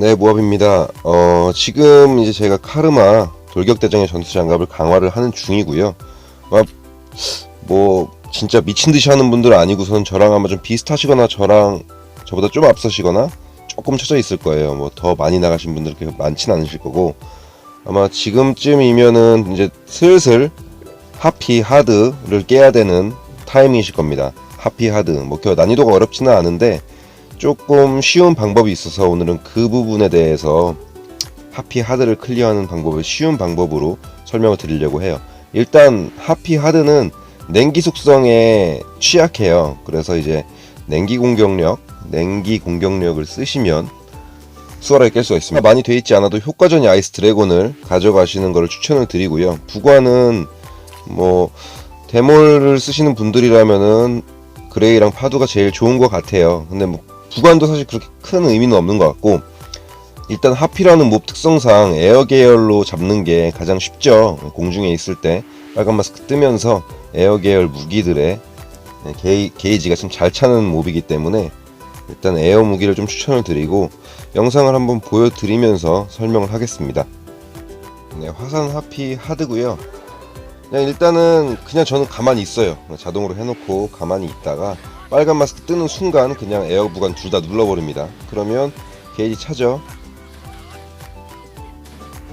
네, 모압입니다. 어, 지금 이제 제가 카르마 돌격대장의 전투 장갑을 강화를 하는 중이고요. 아, 뭐, 진짜 미친 듯이 하는 분들 아니고선 저랑 아마 좀 비슷하시거나 저랑 저보다 좀 앞서시거나 조금 쳐져 있을 거예요. 뭐, 더 많이 나가신 분들 그렇게 많진 않으실 거고. 아마 지금쯤이면은 이제 슬슬 하피 하드를 깨야 되는 타이밍이실 겁니다. 하피 하드. 뭐, 그 난이도가 어렵지는 않은데, 조금 쉬운 방법이 있어서 오늘은 그 부분에 대해서 하피 하드를 클리어하는 방법을 쉬운 방법으로 설명을 드리려고 해요. 일단 하피 하드는 냉기 속성에 취약해요. 그래서 이제 냉기 공격력, 냉기 공격력을 쓰시면 수월하게 깰 수가 있습니다. 많이 돼 있지 않아도 효과전이 아이스 드래곤을 가져가시는 것을 추천을 드리고요. 부관은 뭐 데몰을 쓰시는 분들이라면은 그레이랑 파두가 제일 좋은 것 같아요. 근데 뭐 부관도 사실 그렇게 큰 의미는 없는 것 같고 일단 하피라는 몹 특성상 에어 계열로 잡는 게 가장 쉽죠. 공중에 있을 때 빨간 마스크 뜨면서 에어 계열 무기들의 게이, 게이지가 좀 잘 차는 몹이기 때문에 일단 에어 무기를 좀 추천을 드리고 영상을 한번 보여드리면서 설명을 하겠습니다. 네, 화산 하피 하드고요. 그냥 일단은 그냥 저는 가만히 있어요. 자동으로 해놓고 가만히 있다가 빨간 마스크 뜨는 순간 그냥 에어 부관 둘 다 눌러버립니다. 그러면 게이지 차죠.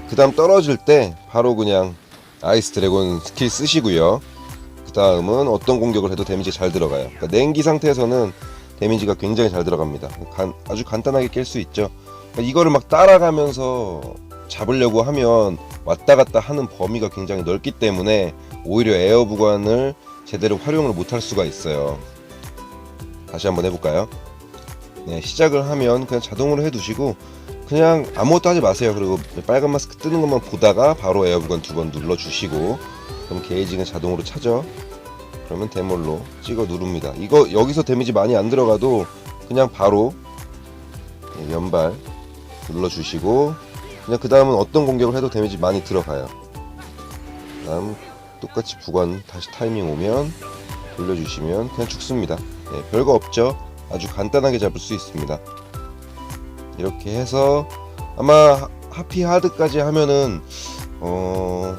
그 다음 떨어질 때 바로 그냥 아이스 드래곤 스킬 쓰시고요. 그 다음은 어떤 공격을 해도 데미지 잘 들어가요. 그러니까 냉기 상태에서는 데미지가 굉장히 잘 들어갑니다. 간- 아주 간단하게 깰 수 있죠. 그러니까 이거를 막 따라가면서 잡으려고 하면 왔다 갔다 하는 범위가 굉장히 넓기 때문에 오히려 에어 부관을 제대로 활용을 못할 수가 있어요. 다시 한번 해볼까요? 네, 시작을 하면 그냥 자동으로 해두시고 그냥 아무것도 하지 마세요. 그리고 빨간 마스크 뜨는 것만 보다가 바로 에어 부관 두번 눌러주시고 그럼 게이지는 자동으로 차죠. 그러면 데몰로 찍어 누릅니다. 이거 여기서 데미지 많이 안 들어가도 그냥 바로 네, 연발 눌러주시고 그냥 그 다음은 어떤 공격을 해도 데미지 많이 들어가요. 다음 똑같이 부관 다시 타이밍 오면 돌려주시면 그냥 죽습니다. 네, 별거 없죠. 아주 간단하게 잡을 수 있습니다. 이렇게 해서 아마 하- 하피 하드까지 하면은 어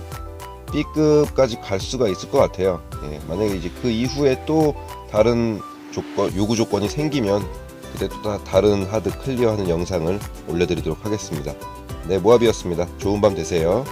B급까지 갈 수가 있을 것 같아요. 예, 만약에 이제 그 이후에 또 다른 조건 요구 조건이 생기면 그때 또 다- 다른 하드 클리어하는 영상을 올려드리도록 하겠습니다. 네 모압이었습니다. 좋은 밤 되세요.